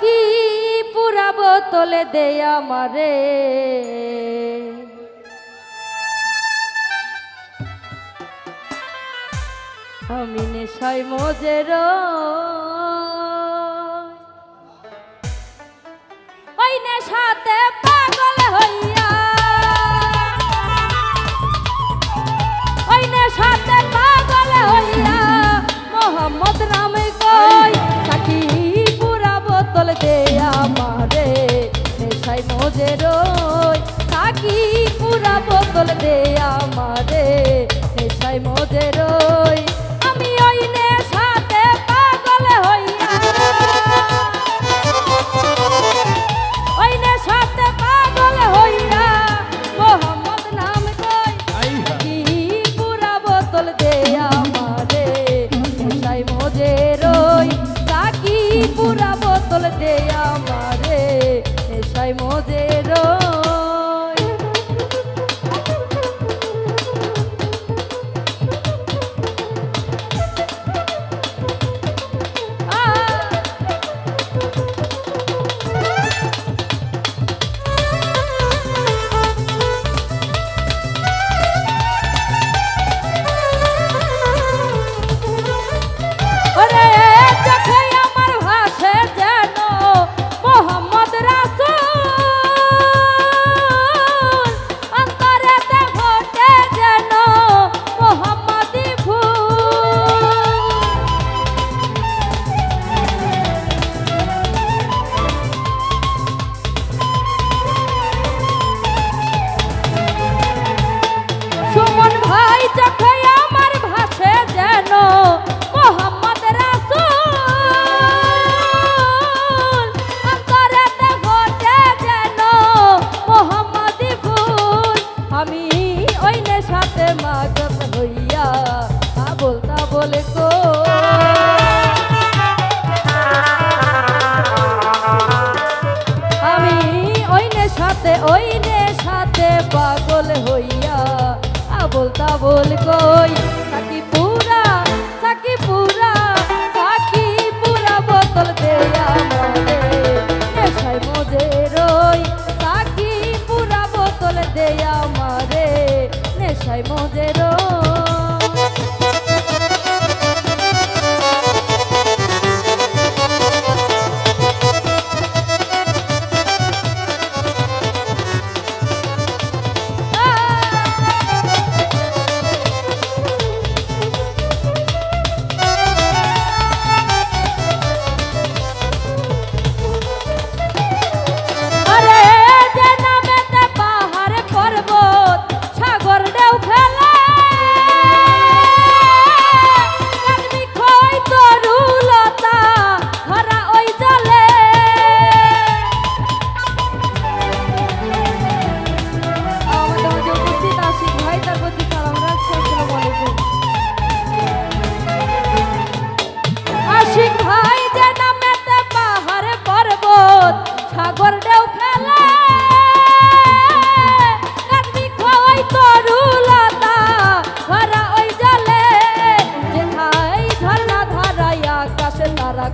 কি পুরাব তোলে দে আমারে। আমি নেশাই মজের ওই নেশাতে পাগল কই?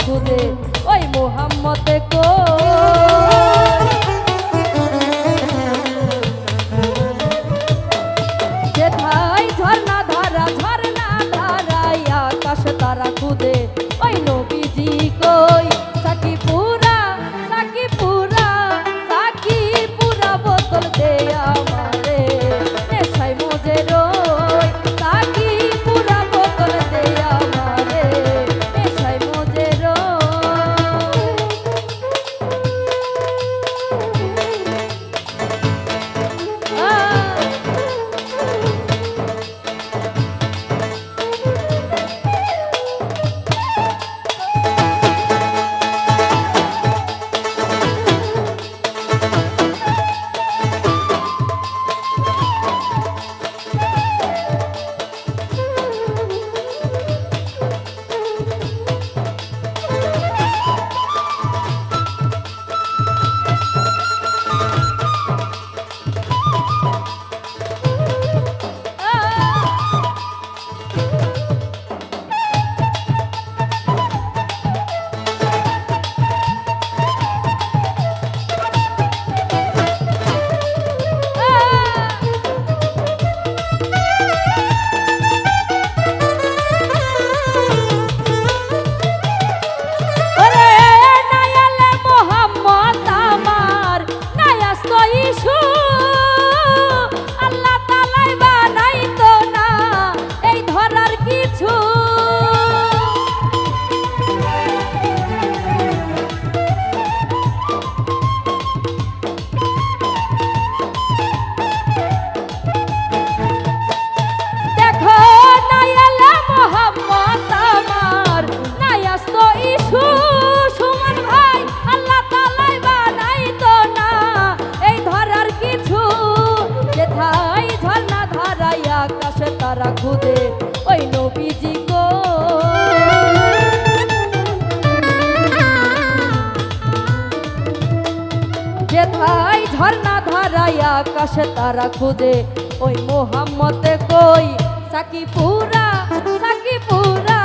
খুদে ওই মোহাম্মতে কো। ওই নবীজি আকাশে তারা খুদে ওই মোহাম্মতে কই? সাকিপুরা সাকিপুরা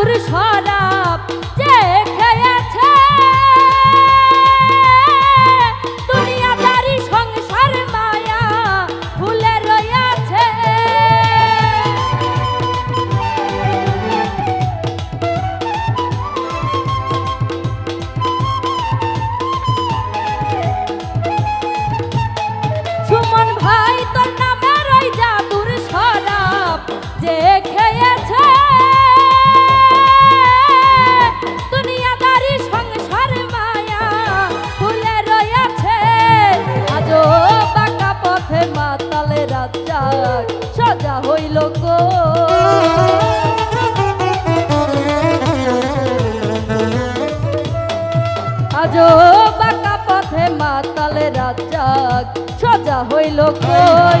তোর হইল কই?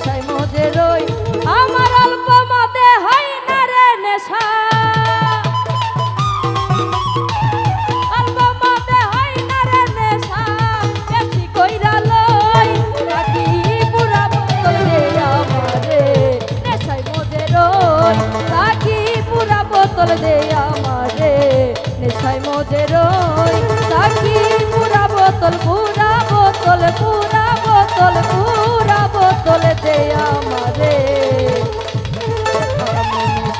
বোতল পুরা বোতল পুরা বোতল পুরা বোতল দে আমারে।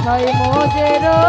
ছয় মোজেরো